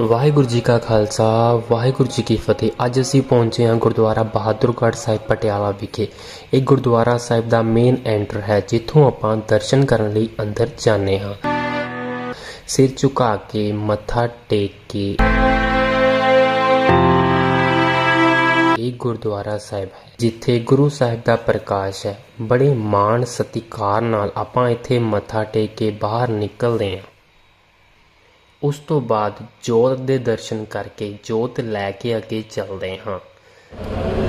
ਵਾਹਿਗੁਰੂ ਜੀ ਕਾ ਖਾਲਸਾ, ਵਾਹਿਗੁਰੂ ਜੀ ਕੀ ਫਤਿਹ। ਅੱਜ ਅਸੀਂ ਪਹੁੰਚੇ ਹਾਂ ਗੁਰਦੁਆਰਾ ਬਹਾਦਰਗੜ੍ਹ ਸਾਹਿਬ ਪਟਿਆਲਾ ਵਿਖੇ। ਇਹ ਗੁਰਦੁਆਰਾ ਸਾਹਿਬ ਦਾ ਮੇਨ ਐਂਟਰ ਹੈ, ਜਿੱਥੋਂ ਆਪਾਂ ਦਰਸ਼ਨ ਕਰਨ ਲਈ ਅੰਦਰ ਜਾਂਦੇ ਹਾਂ। ਸਿਰ ਝੁਕਾ ਕੇ, ਮੱਥਾ ਟੇਕ ਕੇ। ਇਹ ਗੁਰਦੁਆਰਾ ਸਾਹਿਬ ਹੈ, ਜਿੱਥੇ ਗੁਰੂ ਸਾਹਿਬ ਦਾ ਪ੍ਰਕਾਸ਼ ਹੈ। ਬੜੇ ਮਾਣ ਸਤਿਕਾਰ ਨਾਲ ਆਪਾਂ ਇੱਥੇ ਮੱਥਾ ਟੇਕ ਕੇ ਬਾਹਰ ਨਿਕਲਦੇ ਹਾਂ। ਉਸ ਤੋਂ ਬਾਅਦ ਜੋਤ ਦੇ ਦਰਸ਼ਨ ਕਰਕੇ ਜੋਤ ਲੈ ਕੇ ਅੱਗੇ ਚੱਲਦੇ ਹਾਂ।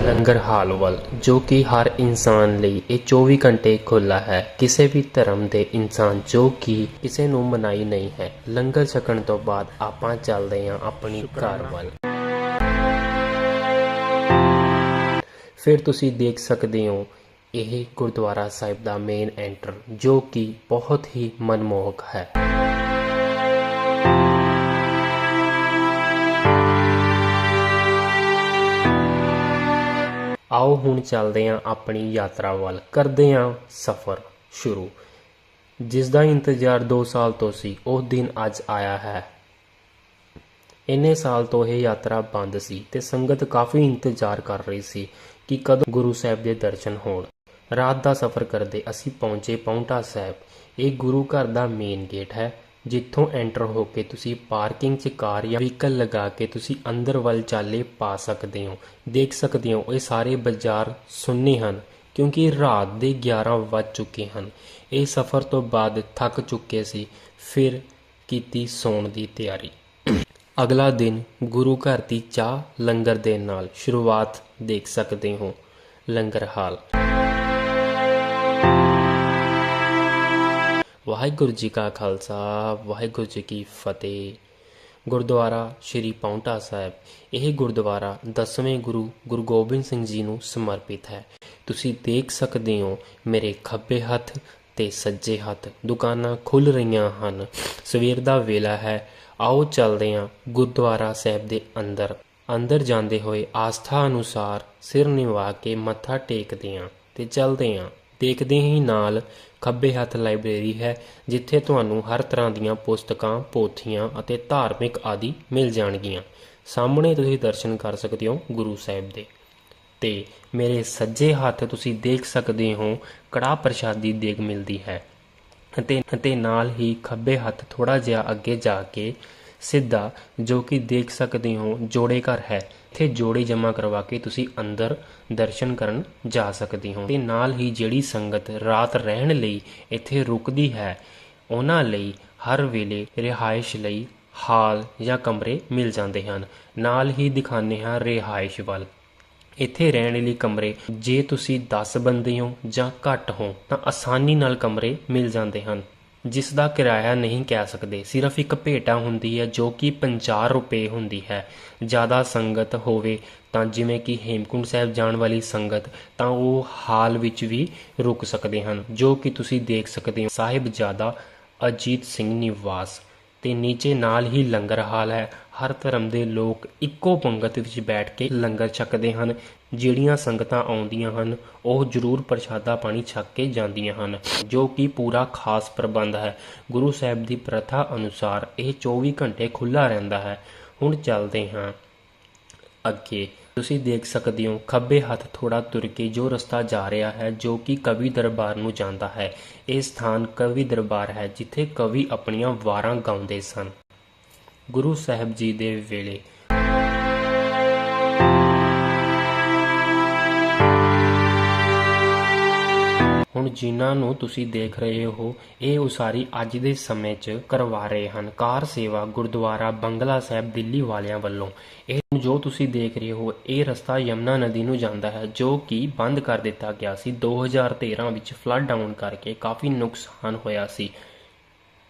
ਲੰਗਰ ਹਾਲ ਵੱਲ ਜੋ ਕਿ ਹਰ ਇਨਸਾਨ ਲਈ ਇਹ 24 ਘੰਟੇ ਖੁੱਲਾ ਹੈ। ਕਿਸੇ ਵੀ ਧਰਮ ਦੇ ਇਨਸਾਨ ਜੋ ਕਿ ਕਿਸੇ ਨੂੰ ਮਨਾਈ ਨਹੀਂ ਹੈ ਲੰਗਰ ਛਕਣ ਤੋਂ ਬਾਅਦ ਆਪਾਂ ਚੱਲਦੇ ਹਾਂ ਆਪਣੀ ਘਰ ਵੱਲ। ਫਿਰ ਤੁਸੀਂ ਦੇਖ ਸਕਦੇ ਹੋ ਇਹ ਗੁਰਦੁਆਰਾ ਸਾਹਿਬ ਦਾ ਮੇਨ ਐਂਟਰ ਜੋ ਕਿ ਬਹੁਤ ਹੀ ਮਨਮੋਹਕ ਹੈ। ਆਓ ਹੁਣ ਚੱਲਦੇ ਹਾਂ ਆਪਣੀ ਯਾਤਰਾ ਵੱਲ। ਕਰਦੇ ਹਾਂ ਸਫ਼ਰ ਸ਼ੁਰੂ। ਜਿਸ ਦਾ ਇੰਤਜ਼ਾਰ 2 ਸਾਲ ਤੋਂ ਸੀ, ਉਹ ਦਿਨ ਅੱਜ ਆਇਆ ਹੈ। ਇੰਨੇ ਸਾਲ ਤੋਂ ਇਹ ਯਾਤਰਾ ਬੰਦ ਸੀ ਤੇ ਸੰਗਤ ਕਾਫੀ ਇੰਤਜ਼ਾਰ ਕਰ ਰਹੀ ਸੀ ਕਿ ਕਦੋਂ ਗੁਰੂ ਸਾਹਿਬ ਦੇ ਦਰਸ਼ਨ ਹੋਣ। ਰਾਤ ਦਾ ਸਫ਼ਰ ਕਰਦੇ ਅਸੀਂ ਪਹੁੰਚੇ ਪੌਂਟਾ ਸਾਹਿਬ। ਇਹ ਗੁਰੂ ਘਰ ਦਾ ਮੇਨ ਗੇਟ ਹੈ। ਜਿੱਥੋਂ ਐਂਟਰ ਹੋ ਕੇ ਤੁਸੀਂ ਪਾਰਕਿੰਗ 'ਚ ਕਾਰ ਜਾਂ ਵਹੀਕਲ ਲਗਾ ਕੇ ਤੁਸੀਂ ਅੰਦਰ ਵੱਲ ਚਾਲੇ ਪਾ ਸਕਦੇ ਹੋ। ਦੇਖ ਸਕਦੇ ਹੋ, ਇਹ ਸਾਰੇ ਬਾਜ਼ਾਰ ਸੁੰਨੇ ਹਨ, ਕਿਉਂਕਿ ਰਾਤ ਦੇ 11 ਵੱਜ ਚੁੱਕੇ ਹਨ। ਇਹ ਸਫ਼ਰ ਤੋਂ ਬਾਅਦ ਥੱਕ ਚੁੱਕੇ ਸੀ, ਫਿਰ ਕੀਤੀ ਸੌਣ ਦੀ ਤਿਆਰੀ। ਅਗਲਾ ਦਿਨ ਗੁਰੂ ਘਰ ਦੀ ਚਾਹ ਲੰਗਰ ਦੇ ਨਾਲ ਸ਼ੁਰੂਆਤ ਦੇਖ ਸਕਦੇ ਹੋ, ਲੰਗਰ ਹਾਲ। ਵਾਹਿਗੁਰੂ ਜੀ ਕਾ ਖਾਲਸਾ, ਵਾਹਿਗੁਰੂ ਜੀ ਕੀ ਫਤਿਹ। ਗੁਰਦੁਆਰਾ ਸ਼੍ਰੀ ਪੌਂਟਾ ਸਾਹਿਬ, ਇਹ ਗੁਰਦੁਆਰਾ ਦਸਵੇਂ ਗੁਰੂ ਗੁਰੂ ਗੋਬਿੰਦ ਸਿੰਘ ਜੀ ਨੂੰ ਸਮਰਪਿਤ ਹੈ। ਤੁਸੀਂ ਦੇਖ ਸਕਦੇ ਹੋ ਮੇਰੇ ਖੱਬੇ ਹੱਥ ਤੇ ਸੱਜੇ ਹੱਥ ਦੁਕਾਨਾਂ ਖੁੱਲ ਰਹੀਆਂ ਹਨ। ਸਵੇਰ ਦਾ ਵੇਲਾ ਹੈ। ਆਓ ਚੱਲਦੇ ਹਾਂ ਗੁਰਦੁਆਰਾ ਸਾਹਿਬ ਦੇ ਅੰਦਰ। ਅੰਦਰ ਜਾਂਦੇ ਹੋਏ ਆਸਥਾ ਅਨੁਸਾਰ ਸਿਰ ਨਿਵਾ ਕੇ ਮੱਥਾ ਟੇਕਦੇ ਹਾਂ ਤੇ ਚੱਲਦੇ ਹਾਂ। ਦੇਖਦੇ ਹੀ ਨਾਲ ਖੱਬੇ ਹੱਥ ਲਾਇਬ੍ਰੇਰੀ ਹੈ, ਜਿੱਥੇ ਤੁਹਾਨੂੰ ਹਰ ਤਰ੍ਹਾਂ ਦੀਆਂ ਪੁਸਤਕਾਂ, ਪੋਥੀਆਂ ਅਤੇ ਧਾਰਮਿਕ ਆਦਿ ਮਿਲ ਜਾਣਗੀਆਂ। ਸਾਹਮਣੇ ਤੁਸੀਂ ਦਰਸ਼ਨ ਕਰ ਸਕਦੇ ਹੋ ਗੁਰੂ ਸਾਹਿਬ ਦੇ। ਤੇ ਮੇਰੇ ਸੱਜੇ ਹੱਥ ਤੁਸੀਂ ਦੇਖ ਸਕਦੇ ਹੋ ਕੜਾ ਪ੍ਰਸ਼ਾਦੀ ਦੇਗ ਮਿਲਦੀ ਹੈ। ਅਤੇ ਅਤੇ ਨਾਲ ਹੀ ਖੱਬੇ ਹੱਥ ਥੋੜਾ ਜਿਹਾ ਅੱਗੇ ਜਾ ਕੇ ਸਿੱਧਾ ਜੋ ਕਿ ਦੇਖ ਸਕਦੇ ਹੋ, ਜੋੜੇ ਘਰ ਹੈ। ਇੱਥੇ ਜੋੜੇ ਜਮ੍ਹਾਂ ਕਰਵਾ ਕੇ ਤੁਸੀਂ ਅੰਦਰ ਦਰਸ਼ਨ ਕਰਨ ਜਾ ਸਕਦੇ ਹੋ। ਤੇ ਨਾਲ ਹੀ ਜਿਹੜੀ ਸੰਗਤ ਰਾਤ ਰਹਿਣ ਲਈ ਇੱਥੇ ਰੁਕਦੀ ਹੈ, ਉਹਨਾਂ ਲਈ ਹਰ ਵੇਲੇ ਰਿਹਾਇਸ਼ ਲਈ ਹਾਲ ਜਾਂ ਕਮਰੇ ਮਿਲ ਜਾਂਦੇ ਹਨ। ਨਾਲ ਹੀ ਦਿਖਾਉਂਦੇ ਹਾਂ ਰਿਹਾਇਸ਼ ਵੱਲ। ਇੱਥੇ ਰਹਿਣ ਲਈ ਕਮਰੇ, ਜੇ ਤੁਸੀਂ 10 ਬੰਦੇ ਹੋ ਜਾਂ ਘੱਟ ਹੋ, ਤਾਂ ਆਸਾਨੀ ਨਾਲ ਕਮਰੇ ਮਿਲ ਜਾਂਦੇ ਹਨ। ਜਿਸ ਦਾ ਕਿਰਾਇਆ ਨਹੀਂ ਕਹਿ ਸਕਦੇ। ਸਿਰਫ ਇੱਕ ਭੇਟਾ ਹੁੰਦੀ ਹੈ ਜੋ ਕਿ 50 ਰੁਪਏ ਹੁੰਦੀ ਹੈ। ਜ਼ਿਆਦਾ ਸੰਗਤ ਹੋਵੇ ਤਾਂ ਜਿਵੇਂ ਕਿ ਹੇਮਕੁੰਡ ਸਾਹਿਬ ਜਾਣ ਵਾਲੀ ਸੰਗਤ, ਤਾਂ ਉਹ ਹਾਲ ਵਿੱਚ ਵੀ ਰੁਕ ਸਕਦੇ ਹਨ, ਜੋ ਕਿ ਤੁਸੀਂ ਦੇਖ ਸਕਦੇ ਹੋ। ਸਾਹਿਬਜ਼ਾਦਾ ਅਜੀਤ ਸਿੰਘ ਨਿਵਾਸ। ਤੇ ਨੀਚੇ ਨਾਲ ਹੀ ਲੰਗਰ ਹਾਲ ਹੈ। ਹਰ ਧਰਮ ਦੇ ਲੋਕ ਇੱਕੋ ਪੰਗਤ ਵਿੱਚ ਬੈਠ ਕੇ ਲੰਗਰ ਛਕਦੇ ਹਨ। ਜਿਹੜੀਆਂ ਸੰਗਤਾਂ ਆਉਂਦੀਆਂ ਹਨ, ਉਹ ਜ਼ਰੂਰ ਪ੍ਰਸ਼ਾਦਾ ਪਾਣੀ ਛਕ ਕੇ ਜਾਂਦੀਆਂ ਹਨ, ਜੋ ਕਿ ਪੂਰਾ ਖਾਸ ਪ੍ਰਬੰਧ ਹੈ। ਗੁਰੂ ਸਾਹਿਬ ਦੀ ਪ੍ਰਥਾ ਅਨੁਸਾਰ ਇਹ 24 ਘੰਟੇ ਖੁੱਲਾ ਰਹਿੰਦਾ ਹੈ। ਹੁਣ ਚੱਲਦੇ ਹਾਂ ਅੱਗੇ। ਤੁਸੀਂ ਦੇਖ ਸਕਦੇ ਹੋ, ਖੱਬੇ ਹੱਥ ਥੋੜਾ ਤੁਰ ਕੇ ਜੋ ਰਸਤਾ ਜਾ ਰਿਹਾ ਹੈ, ਜੋ ਕਿ ਕਵੀ ਦਰਬਾਰ ਨੂੰ ਜਾਂਦਾ ਹੈ, ਇਹ ਸਥਾਨ ਕਵੀ ਦਰਬਾਰ ਹੈ, ਜਿੱਥੇ ਕਵੀ ਆਪਣੀਆਂ ਵਾਰਾਂ ਗਾਉਂਦੇ ਸਨ। ਗੁਰੂ ਸਾਹਿਬ ਜੀ ਦੇ ਵੇਲੇ ਜਿਨ੍ਹਾਂ ਨੂੰ ਤੁਸੀਂ ਦੇਖ ਰਹੇ ਹੋ, ਇਹ ਉਸਾਰੀ ਅੱਜ ਦੇ ਸਮੇਂ 'ਚ ਕਰਵਾ ਰਹੇ ਹਨ। ਕਾਰ ਸੇਵਾ ਗੁਰਦੁਆਰਾ ਬੰਗਲਾ ਸਾਹਿਬ ਦਿੱਲੀ ਵਾਲਿਆਂ ਵੱਲੋਂ। ਇਹ ਜੋ ਤੁਸੀਂ ਦੇਖ ਰਹੇ ਹੋ, ਇਹ ਰਸਤਾ ਯਮਨਾ ਨਦੀ ਨੂੰ ਜਾਂਦਾ ਹੈ, ਜੋ ਕਿ ਬੰਦ ਕਰ ਦਿੱਤਾ ਗਿਆ ਸੀ। 2013 ਵਿੱਚ ਫਲੱਡ ਡਾਊਨ ਕਰਕੇ ਕਾਫੀ ਨੁਕਸਾਨ ਹੋਇਆ ਸੀ।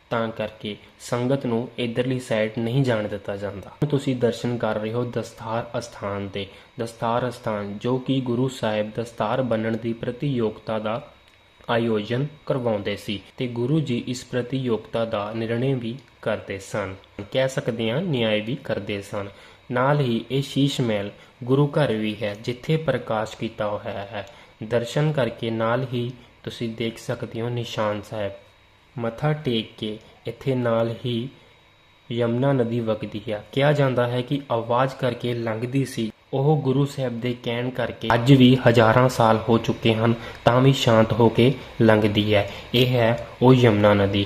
ਤਾਂ ਕਰਕੇ ਸੰਗਤ ਨੂੰ ਇਧਰਲੀ ਸਾਈਡ ਨਹੀਂ ਜਾਣ ਦਿੱਤਾ ਜਾਂਦਾ। ਹੁਣ ਤੁਸੀਂ ਦਰਸ਼ਨ ਕਰ ਰਹੇ ਹੋ ਦਸਤਾਰ ਅਸਥਾਨ ਤੇ। ਦਸਤਾਰ ਅਸਥਾਨ ਜੋ ਕਿ ਗੁਰੂ ਸਾਹਿਬ ਦਸਤਾਰ ਬੰਨਣ ਦੀ ਪ੍ਰਤੀਯੋਗਤਾ ਦਾ ਆਯੋਜਨ ਕਰਵਾਉਂਦੇ ਸੀ ਤੇ ਗੁਰੂ ਜੀ ਇਸ ਪ੍ਰਤੀਯੋਗਤਾ ਦਾ ਨਿਰਣੇ ਵੀ ਕਰਦੇ ਸਨ। ਕਹਿ ਸਕਦੇ ਹਾਂ, ਨਿਆਂ ਵੀ ਕਰਦੇ ਸਨ। ਨਾਲ ਹੀ ਇਹ ਸ਼ੀਸ਼ ਮਹਿਲ ਗੁਰੂ ਘਰ ਵੀ ਹੈ, ਜਿੱਥੇ ਪ੍ਰਕਾਸ਼ ਕੀਤਾ ਹੋਇਆ ਹੈ। ਦਰਸ਼ਨ ਕਰਕੇ ਨਾਲ ਹੀ ਤੁਸੀਂ ਦੇਖ ਸਕਦੇ ਹੋ ਨਿਸ਼ਾਨ ਸਾਹਿਬ। ਮੱਥਾ ਟੇਕ ਕੇ ਇੱਥੇ ਨਾਲ ਹੀ ਯਮਨਾ ਨਦੀ ਵਗਦੀ ਹੈ। ਕਿਹਾ ਜਾਂਦਾ ਹੈ ਕਿ ਆਵਾਜ਼ ਕਰਕੇ ਲੰਘਦੀ ਸੀ। ਉਹ ਗੁਰੂ ਸਾਹਿਬ ਦੇ ਕਹਿਣ ਕਰਕੇ ਅੱਜ ਵੀ ਹਜ਼ਾਰਾਂ ਸਾਲ ਹੋ ਚੁੱਕੇ ਹਨ, ਤਾਂ ਵੀ ਸ਼ਾਂਤ ਹੋ ਕੇ ਲੰਘਦੀ ਹੈ। ਇਹ ਹੈ ਉਹ ਯਮਨਾ ਨਦੀ।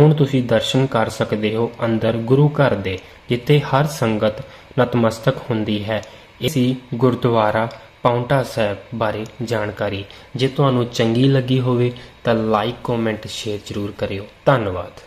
ਹੁਣ ਤੁਸੀਂ ਦਰਸ਼ਨ ਕਰ ਸਕਦੇ ਹੋ ਅੰਦਰ ਗੁਰੂ ਘਰ ਦੇ, ਜਿੱਥੇ ਹਰ ਸੰਗਤ ਨਤਮਸਤਕ ਹੁੰਦੀ ਹੈ। ਇਹ ਸੀ ਗੁਰਦੁਆਰਾ ਪਾਉਂਟਾ ਸਾਹਿਬ ਬਾਰੇ ਜਾਣਕਾਰੀ। ਜੇ ਤੁਹਾਨੂੰ ਚੰਗੀ ਲੱਗੀ ਹੋਵੇ ਤਾਂ ਲਾਈਕ ਕਮੈਂਟ ਸ਼ੇਅਰ ਜ਼ਰੂਰ ਕਰਿਓ। ਧੰਨਵਾਦ।